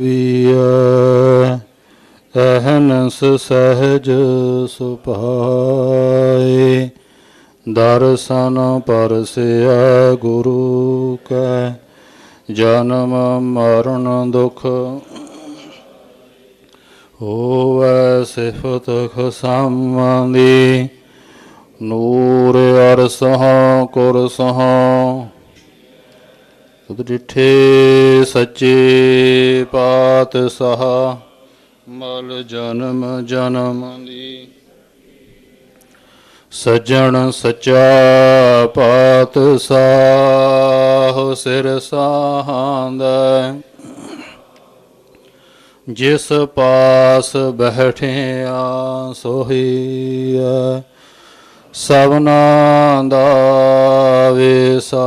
ਵੀਐ ਅਹਨਸ ਸਹਜ ਸੁਭਾਏ। ਦਰਸ਼ਨ ਪਰਸਿਆ ਗੁਰੂ ਕੈ, ਜਨਮ ਮਰਨ ਦੁਖ ਹੋਵੈ ਸਿਫਤ ਖਸਮ ਦੀ ਨੂਰ ਅਰਸਹ ਕੁਰਸਹ ਤੁਧ ਡਿਠੇ ਸੱਚੇ ਪਾਤਸ਼ਾਹ, ਮਲ ਜਨਮ ਜਨਮ ਦੀ ਸਜਣ ਸਚਾ ਪਾਤਸ਼ਾਹ ਸਿਰ ਸਾਹਾਂਦਾ ਜਿਸ ਪਾਸ ਬੈਠਿਆ ਸੋਹੀਐ ਸਭਨਾ ਦਾ ਵੇਸਾ।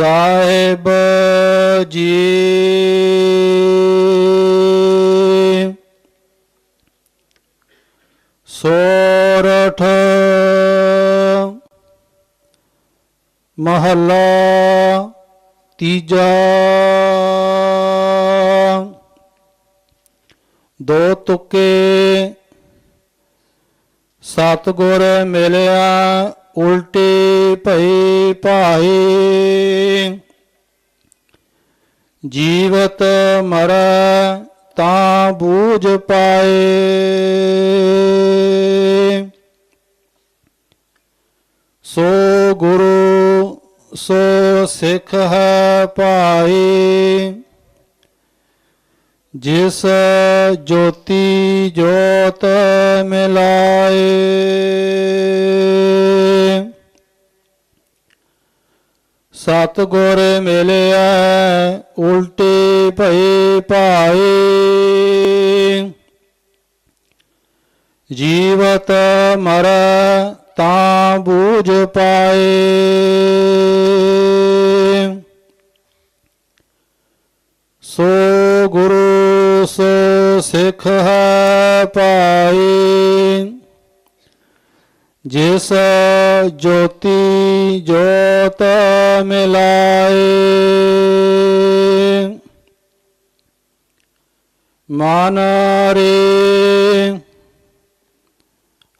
ਸਾਹਿਬ ਜੀ। ਸੋਰਠ ਮਹੱਲਾ ਤੀਜਾ। ਦੋ ਤੁਕੇ ਸਤਗੁਰ ਮਿਲਿਆ ਉਲਟੇ ਭਈ ਭਾਏ। ਜੀਵਤ ਮਰੈ ਤਾਂ ਬੂਝ ਪਾਏ। ਸੋ ਗੁਰੂ, ਸੋ ਸਿੱਖ ਹੈ ਭਾਈ ਜਿਸ ਜੋਤੀ ਜੋਤ ਮਿਲਾਏ। ਸਤਗੁਰ ਮਿਲਿਆ, ਉਲਟੇ ਭਏ ਭਾਏ ਜੀਵਤ ਮਰੈ ਤਾਂ ਬੂਝ ਪਾਏ। ਸੋ ਗੁਰੂ ਸੋ ਸਿੱਖ ਹੈ ਪਾਈ ਜਿਸ ਜੋਤੀ ਜੋਤ ਮਿਲਾਏ, ਮਨ ਰੇ,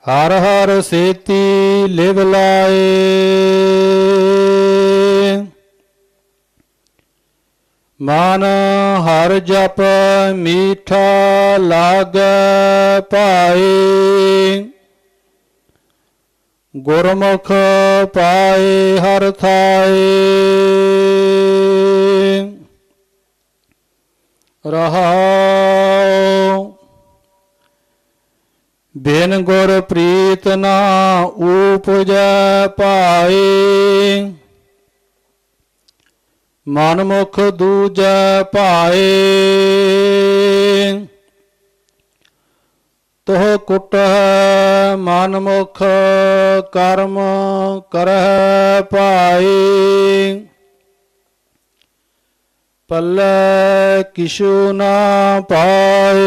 ਹਰ ਹਰ ਸੇਤੀ ਲਿਵ ਲਾਏ। ਮਨ ਹਰ ਜਪ ਮੀਠਾ ਲਾਗੈ ਪਾਏ ਗੁਰਮੁਖ ਪਾਏ ਹਰ ਥਾਏ। ਰਹਾਉ। ਬਿਨ ਗੁਰ ਪ੍ਰੀਤ ਨਾ ਊਪਜੈ ਪਾਏ ਮਨ ਮੁਖ ਦੂਜੈ ਭਾਏ। ਤੋਹ ਕੁਟ ਮਨ ਮੁਖ ਕਰਮ ਕਰਹਿ ਭਾਈ। ਪੱਲੇ ਕਿਛੂ ਨਾ ਪਾਏ।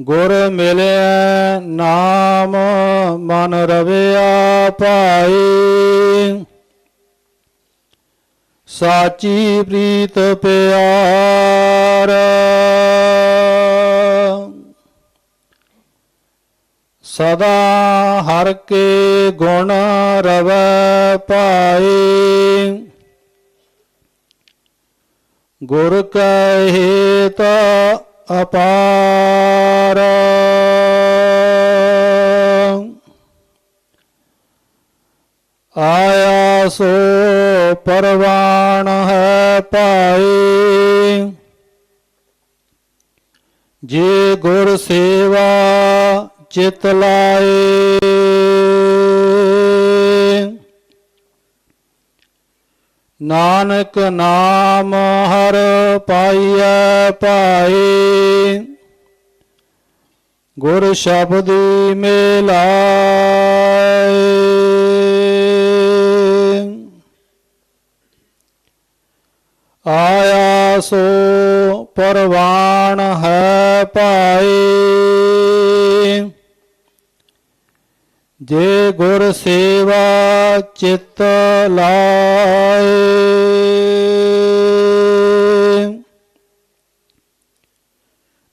ਗੁਰ ਮਿਲਿਆ ਨਾਮ ਮਨ ਰਵਿਆ ਪਾਈ ਸਾਚੀ ਪ੍ਰੀਤ ਪਿਆਰ। ਸਦਾ ਹਰ ਕੇ ਗੁਣ ਰਵੈ ਪਾਈ ਗੁਰ ਕੈ ਹੇਤ ਅਪਾਰ। ਆਇਆ ਸੋ ਪਰਵਾਣ ਹੈ ਪਾਈ ਜੇ ਗੁਰ ਸੇਵਾ ਚਿਤ ਲਾਏ, ਨਾਨਕ ਨਾਮ ਹਰ ਪਾਈਐ ਭਾਈ। ਗੁਰ ਸ਼ਬਦੀ ਮੇਲਾ ਆਇਆ ਸੋ ਪਰਵਾਨ ਹੈ ਭਾਈ ਜੇ ਗੁਰ ਸੇਵਾ ਚਿਤ ਲਾਏ।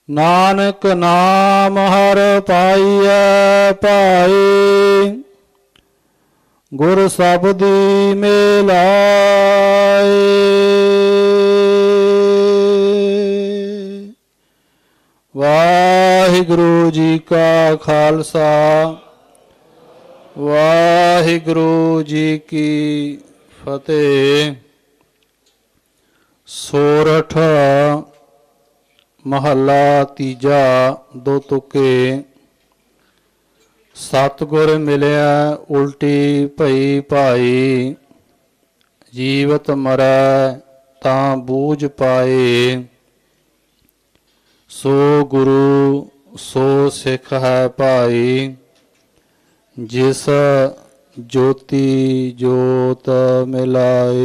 ਨਾਨਕ ਨਾਮ ਹਰ ਪਾਈਐ ਭਾਈ ਗੁਰ ਸਬਦੀ ਮਿਲਾਏ। ਵਾਹਿਗੁਰੂ ਜੀ ਕਾ ਖਾਲਸਾ, ਵਾਹਿਗੁਰੂ ਜੀ ਕੀ ਫਤਿਹ। ਸੋਰਠ, ਮਹੱਲਾ ਤੀਜਾ, ਦੋ ਤੁਕੇ। ਸਤਗੁਰ ਮਿਲਿਆ ਉਲਟੀ ਭਈ ਭਾਈ, ਜੀਵਤ ਮਰੈ ਤਾਂ ਬੂਝ ਪਾਏ। ਸੋ ਗੁਰੂ, ਸੋ ਸਿੱਖ ਹੈ ਭਾਈ, ਜਿਸ ਜੋਤੀ ਜੋਤ ਮਿਲਾਏ।